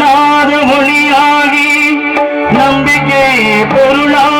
நாதமொழியாகி நம்பிக்கை பொருளாக